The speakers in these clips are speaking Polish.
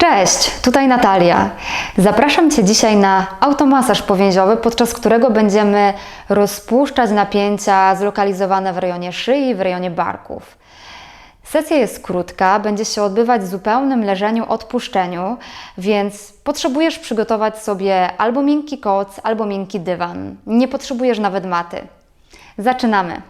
Cześć, tutaj Natalia. Zapraszam Cię dzisiaj na automasaż powięziowy, podczas którego będziemy rozpuszczać napięcia zlokalizowane w rejonie szyi, w rejonie barków. Sesja jest krótka, będzie się odbywać w zupełnym leżeniu, odpuszczeniu, więc potrzebujesz przygotować sobie albo miękki koc, albo miękki dywan. Nie potrzebujesz nawet maty. Zaczynamy.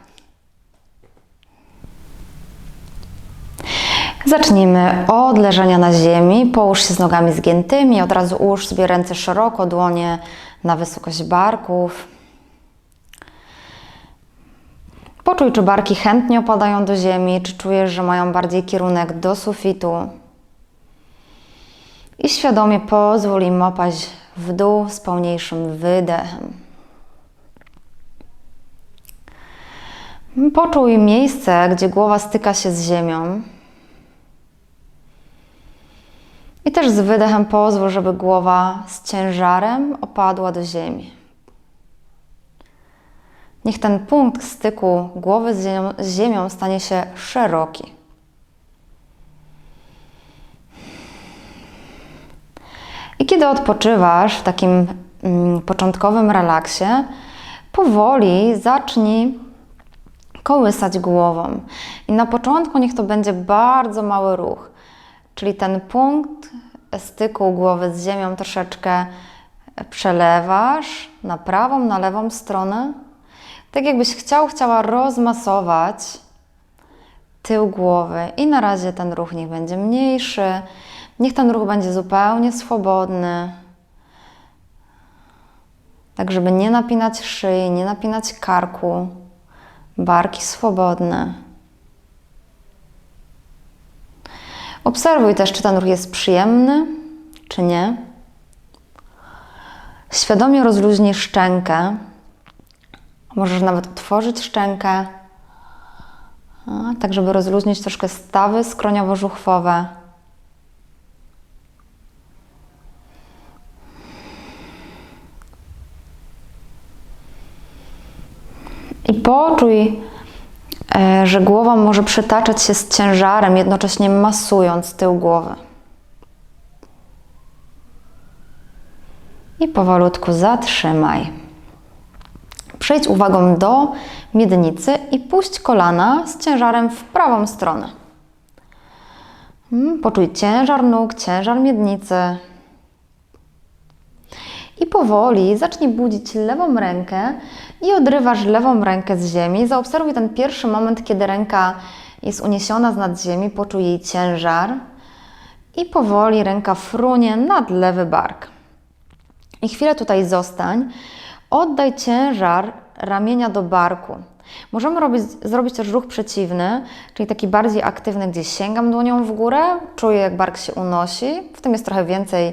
Zacznijmy od leżenia na ziemi. Połóż się z nogami zgiętymi. Od razu ułóż sobie ręce szeroko, dłonie na wysokość barków. Poczuj, czy barki chętnie opadają do ziemi, czy czujesz, że mają bardziej kierunek do sufitu. I świadomie pozwól im opaść w dół z pełniejszym wydechem. Poczuj miejsce, gdzie głowa styka się z ziemią. I też z wydechem pozwól, żeby głowa z ciężarem opadła do ziemi. Niech ten punkt styku głowy z ziemią, z ziemią stanie się szeroki. I kiedy odpoczywasz w takim mm, początkowym relaksie, powoli zacznij kołysać głową. I na początku niech to będzie bardzo mały ruch, czyli ten punkt styku głowy z ziemią troszeczkę przelewasz na prawą, na lewą stronę. Tak jakbyś chciał, chciała rozmasować tył głowy. I na razie ten ruch niech będzie mniejszy. Niech ten ruch będzie zupełnie swobodny. Tak, żeby nie napinać szyi, nie napinać karku. Barki swobodne. Obserwuj też, czy ten ruch jest przyjemny, czy nie. Świadomie rozluźnij szczękę. Możesz nawet otworzyć szczękę, tak żeby rozluźnić troszkę stawy skroniowo-żuchwowe. I poczuj, że głowa może przytaczać się z ciężarem, jednocześnie masując tył głowy. I powolutku zatrzymaj. Przejdź uwagą do miednicy i puść kolana z ciężarem w prawą stronę. Mm, Poczuj ciężar nóg, ciężar miednicy. I powoli zacznij budzić lewą rękę i odrywasz lewą rękę z ziemi. Zaobserwuj ten pierwszy moment, kiedy ręka jest uniesiona z nad ziemi, poczuj jej ciężar. I powoli ręka frunie nad lewy bark. I chwilę tutaj zostań. Oddaj ciężar ramienia do barku. Możemy robić, zrobić też ruch przeciwny, czyli taki bardziej aktywny, gdzie sięgam dłonią w górę, czuję jak bark się unosi, w tym jest trochę więcej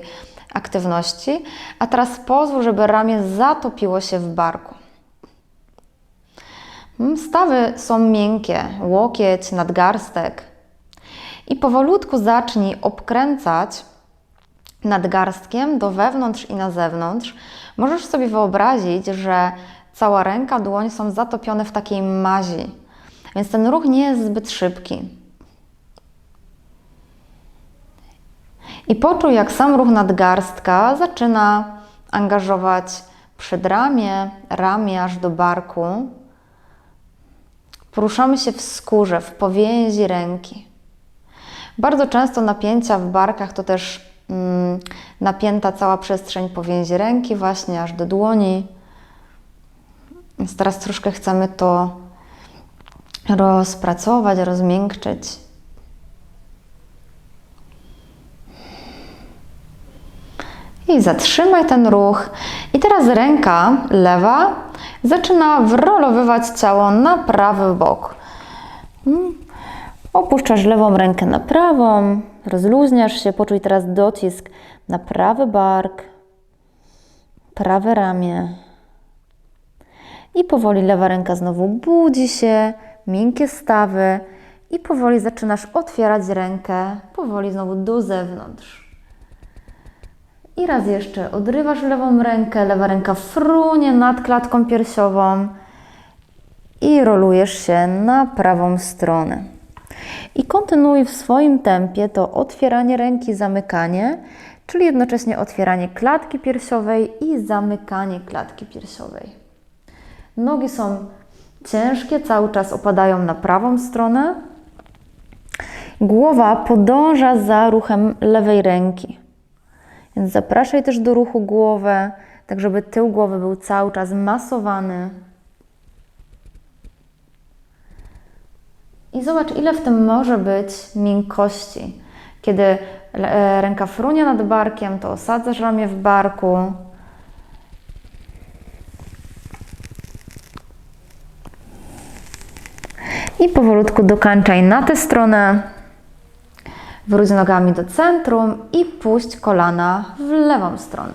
aktywności. A teraz pozwól, żeby ramię zatopiło się w barku. Mm, Stawy są miękkie, łokieć, nadgarstek. I powolutku zacznij obkręcać nadgarstkiem do wewnątrz i na zewnątrz. Możesz sobie wyobrazić, że cała ręka, dłoń są zatopione w takiej mazi, więc ten ruch nie jest zbyt szybki. I poczuj, jak sam ruch nadgarstka zaczyna angażować przedramię, ramię aż do barku. Poruszamy się w skórze, w powięzi ręki. Bardzo często napięcia w barkach to też mm, napięta cała przestrzeń powięzi ręki, właśnie aż do dłoni. Więc teraz troszkę chcemy to rozpracować, rozmiękczyć. I zatrzymaj ten ruch. I teraz ręka lewa zaczyna wrolowywać ciało na prawy bok. Mm. Opuszczasz lewą rękę na prawą, rozluźniasz się, poczuj teraz docisk na prawy bark, prawe ramię. I powoli lewa ręka znowu budzi się, miękkie stawy i powoli zaczynasz otwierać rękę, powoli znowu do zewnątrz. I raz jeszcze odrywasz lewą rękę, lewa ręka frunie nad klatką piersiową i rolujesz się na prawą stronę. I kontynuuj w swoim tempie to otwieranie ręki, zamykanie, czyli jednocześnie otwieranie klatki piersiowej i zamykanie klatki piersiowej. Nogi są ciężkie, cały czas opadają na prawą stronę. Głowa podąża za ruchem lewej ręki. Więc zapraszaj też do ruchu głowę, tak żeby tył głowy był cały czas masowany. I zobacz, ile w tym może być miękkości. Kiedy e, ręka frunie nad barkiem, to osadzasz ramię w barku. I powolutku dokańczaj na tę stronę. Wróć nogami do centrum i puść kolana w lewą stronę.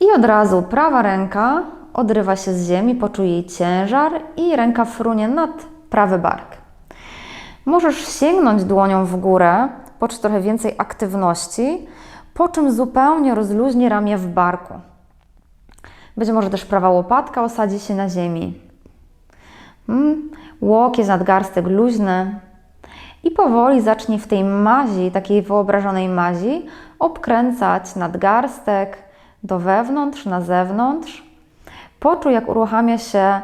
I od razu prawa ręka odrywa się z ziemi, poczuj jej ciężar i ręka frunie nad prawy bark. Możesz sięgnąć dłonią w górę, poczuć trochę więcej aktywności, po czym zupełnie rozluźni ramię w barku. Być może też prawa łopatka osadzi się na ziemi. Mm, łokieć, nadgarstek luźny. I powoli zacznij w tej mazi, takiej wyobrażonej mazi, obkręcać nadgarstek do wewnątrz, na zewnątrz. Poczuj, jak uruchamia się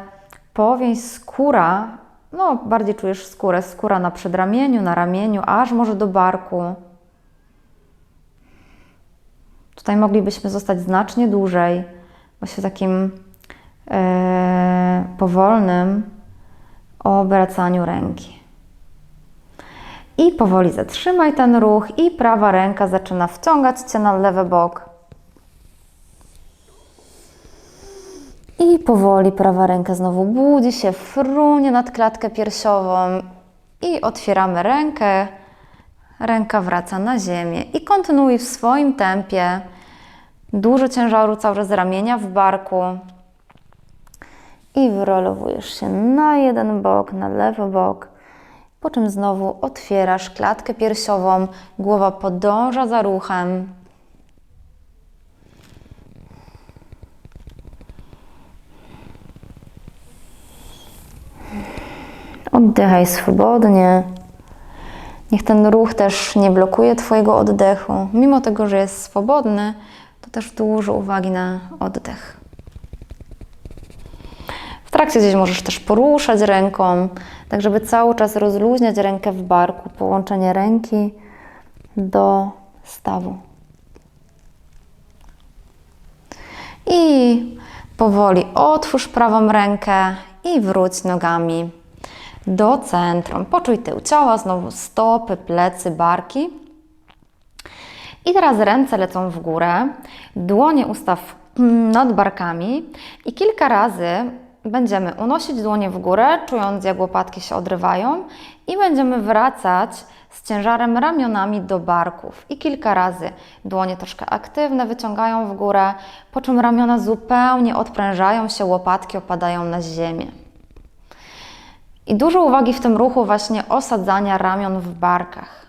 powięź, skóra. No, bardziej czujesz skórę, skóra na przedramieniu, na ramieniu, aż może do barku. Tutaj moglibyśmy zostać znacznie dłużej, właśnie takim e, powolnym obracaniu ręki. I powoli zatrzymaj ten ruch i prawa ręka zaczyna wciągać Cię na lewy bok. I powoli prawa ręka znowu budzi się, frunie nad klatkę piersiową i otwieramy rękę. Ręka wraca na ziemię i kontynuuj w swoim tempie. Dużo ciężaru cały czas ramienia w barku. I wyrolowujesz się na jeden bok, na lewy bok. Po czym znowu otwierasz klatkę piersiową, głowa podąża za ruchem. Oddychaj swobodnie. Niech ten ruch też nie blokuje Twojego oddechu. Mimo tego, że jest swobodny, to też dużo uwagi na oddech. Trakcie gdzieś możesz też poruszać ręką, tak żeby cały czas rozluźniać rękę w barku, połączenie ręki do stawu. I powoli otwórz prawą rękę i wróć nogami do centrum. Poczuj tył ciała, znowu stopy, plecy, barki. I teraz ręce lecą w górę, dłonie ustaw nad barkami i kilka razy będziemy unosić dłonie w górę, czując jak łopatki się odrywają i będziemy wracać z ciężarem ramionami do barków. I kilka razy dłonie troszkę aktywne wyciągają w górę, po czym ramiona zupełnie odprężają się, łopatki opadają na ziemię. I dużo uwagi w tym ruchu właśnie osadzania ramion w barkach.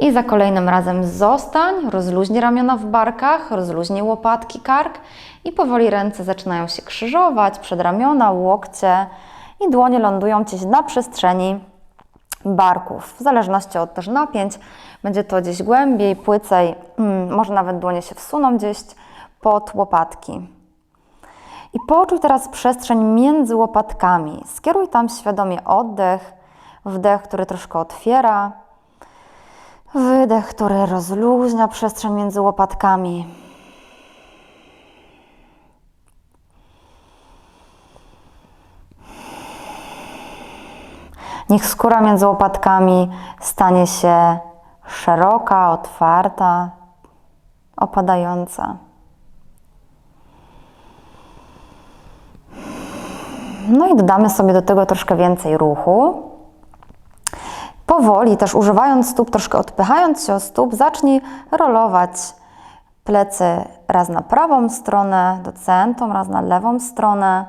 I za kolejnym razem zostań, rozluźnij ramiona w barkach, rozluźnij łopatki, kark i powoli ręce zaczynają się krzyżować, przedramiona, łokcie i dłonie lądują Ci na przestrzeni barków. W zależności od też napięć, będzie to gdzieś głębiej, płycej, hmm, może nawet dłonie się wsuną gdzieś pod łopatki. I poczuj teraz przestrzeń między łopatkami. Skieruj tam świadomie oddech, wdech, który troszkę otwiera, wydech, który rozluźnia przestrzeń między łopatkami. Niech skóra między łopatkami stanie się szeroka, otwarta, opadająca. No i dodamy sobie do tego troszkę więcej ruchu. Powoli, też używając stóp, troszkę odpychając się od stóp, zacznij rolować plecy raz na prawą stronę do centrum, raz na lewą stronę,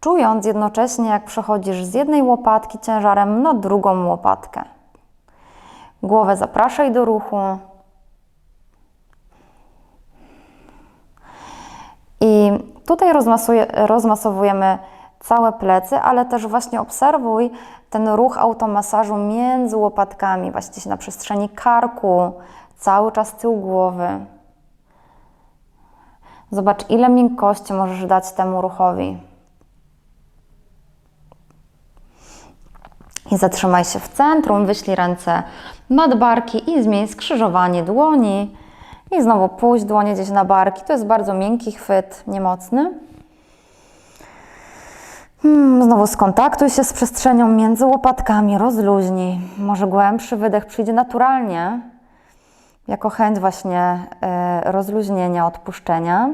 czując jednocześnie, jak przechodzisz z jednej łopatki ciężarem na drugą łopatkę. Głowę zapraszaj do ruchu. I tutaj rozmasowujemy całe plecy, ale też właśnie obserwuj ten ruch automasażu między łopatkami, właśnie na przestrzeni karku, cały czas tył głowy. Zobacz, ile miękkości możesz dać temu ruchowi. I zatrzymaj się w centrum, wyślij ręce nad barki i zmień skrzyżowanie dłoni. I znowu puść dłonie gdzieś na barki. To jest bardzo miękki chwyt, niemocny. Hmm, znowu skontaktuj się z przestrzenią między łopatkami, rozluźnij. Może głębszy wydech przyjdzie naturalnie, jako chęć właśnie y, rozluźnienia, odpuszczenia.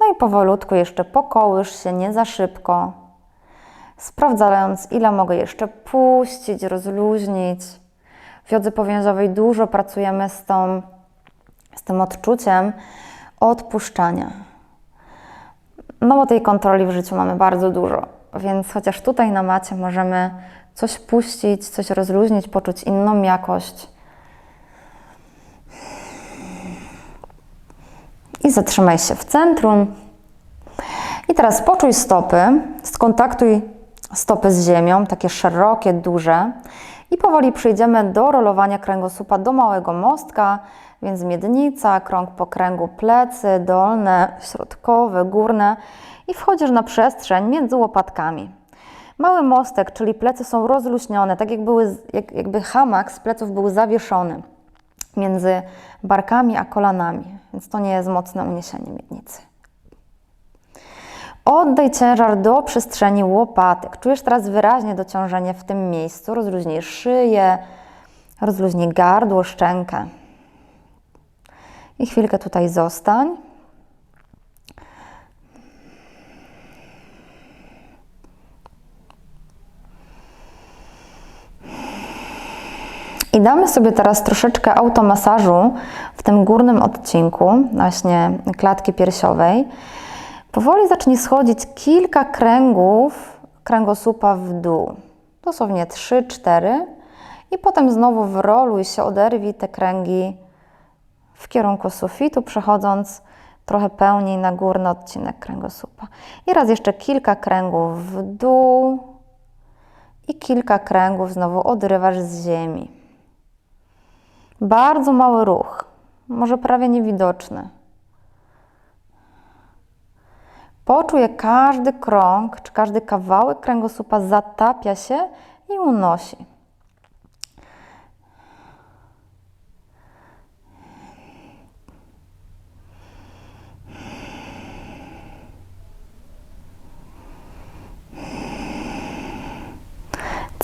No i powolutku jeszcze pokołysz się, nie za szybko, sprawdzając, ile mogę jeszcze puścić, rozluźnić. W jodze powiązowej dużo pracujemy z, tą, z tym odczuciem odpuszczania. No bo tej kontroli w życiu mamy bardzo dużo, więc chociaż tutaj na macie możemy coś puścić, coś rozluźnić, poczuć inną jakość. I zatrzymaj się w centrum. I teraz poczuj stopy, skontaktuj stopy z ziemią, takie szerokie, duże. I powoli przejdziemy do rolowania kręgosłupa do małego mostka, więc miednica, krąg po kręgu, plecy, dolne, środkowe, górne i wchodzisz na przestrzeń między łopatkami. Mały mostek, czyli plecy są rozluźnione, tak jak były, jak, jakby hamak z pleców był zawieszony między barkami a kolanami, więc to nie jest mocne uniesienie miednicy. Oddaj ciężar do przestrzeni łopatek. Czujesz teraz wyraźnie dociążenie w tym miejscu. Rozluźnij szyję, rozluźnij gardło, szczękę. I chwilkę tutaj zostań. I damy sobie teraz troszeczkę automasażu w tym górnym odcinku, właśnie klatki piersiowej. Powoli zacznij schodzić kilka kręgów kręgosłupa w dół. Dosłownie 3-4 i potem znowu wroluj się, oderwij te kręgi w kierunku sufitu, przechodząc trochę pełniej na górny odcinek kręgosłupa. I raz jeszcze kilka kręgów w dół i kilka kręgów znowu odrywasz z ziemi. Bardzo mały ruch, może prawie niewidoczny. Poczuj, jak każdy krąg czy każdy kawałek kręgosłupa zatapia się i unosi.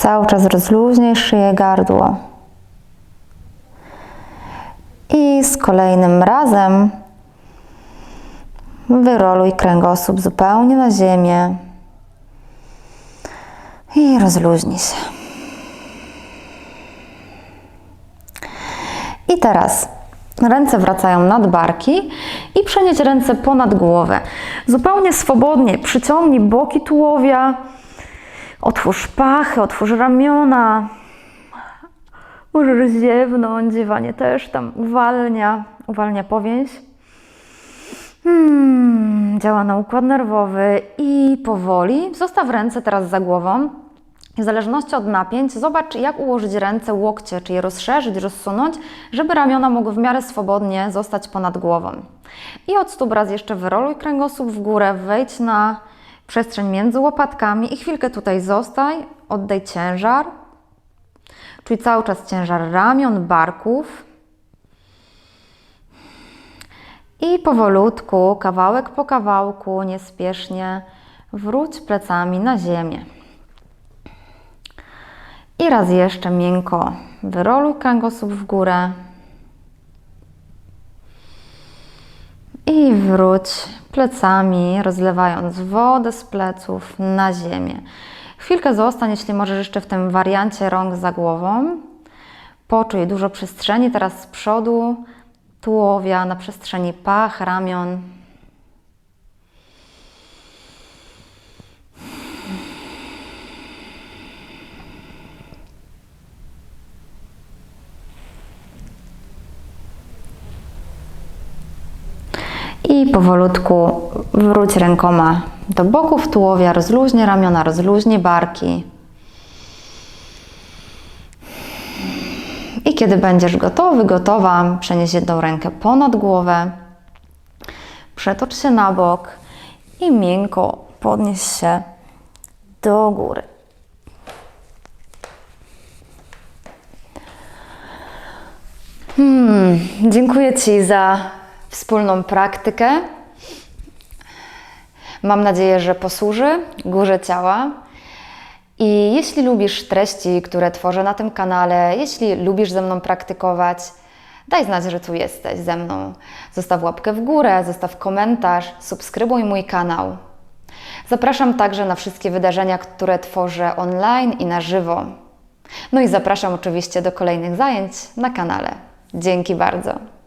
Cały czas rozluźnij szyję, gardło. I z kolejnym razem wyroluj kręgosłup zupełnie na ziemię i rozluźnij się. I teraz ręce wracają nad barki i przenieś ręce ponad głowę. Zupełnie swobodnie przyciągnij boki tułowia, otwórz pachy, otwórz ramiona. Możesz ziewnąć, ziewanie też tam uwalnia, uwalnia powięź. Hmm, działa na układ nerwowy i powoli zostaw ręce teraz za głową. W zależności od napięć, zobacz, jak ułożyć ręce, łokcie, czy je rozszerzyć, rozsunąć, żeby ramiona mogły w miarę swobodnie zostać ponad głową. I od stóp raz jeszcze wyroluj kręgosłup w górę, wejdź na przestrzeń między łopatkami i chwilkę tutaj zostaj, oddaj ciężar. Czuj cały czas ciężar ramion, barków. I powolutku, kawałek po kawałku, niespiesznie wróć plecami na ziemię. I raz jeszcze miękko wyroluj kręgosłup w górę. I wróć plecami, rozlewając wodę z pleców na ziemię. Chwilkę zostań, jeśli możesz jeszcze w tym wariancie rąk za głową. Poczuj dużo przestrzeni teraz z przodu, tułowia, na przestrzeni pach, ramion. I powolutku wróć rękoma do boków tułowia, rozluźnij ramiona, rozluźnij barki. I kiedy będziesz gotowy, gotowa, przenieś jedną rękę ponad głowę, przetocz się na bok i miękko podnieś się do góry. Hmm, dziękuję Ci za wspólną praktykę. Mam nadzieję, że posłuży górze ciała. I jeśli lubisz treści, które tworzę na tym kanale, jeśli lubisz ze mną praktykować, daj znać, że tu jesteś ze mną. Zostaw łapkę w górę, zostaw komentarz, subskrybuj mój kanał. Zapraszam także na wszystkie wydarzenia, które tworzę online i na żywo. No i zapraszam oczywiście do kolejnych zajęć na kanale. Dzięki bardzo.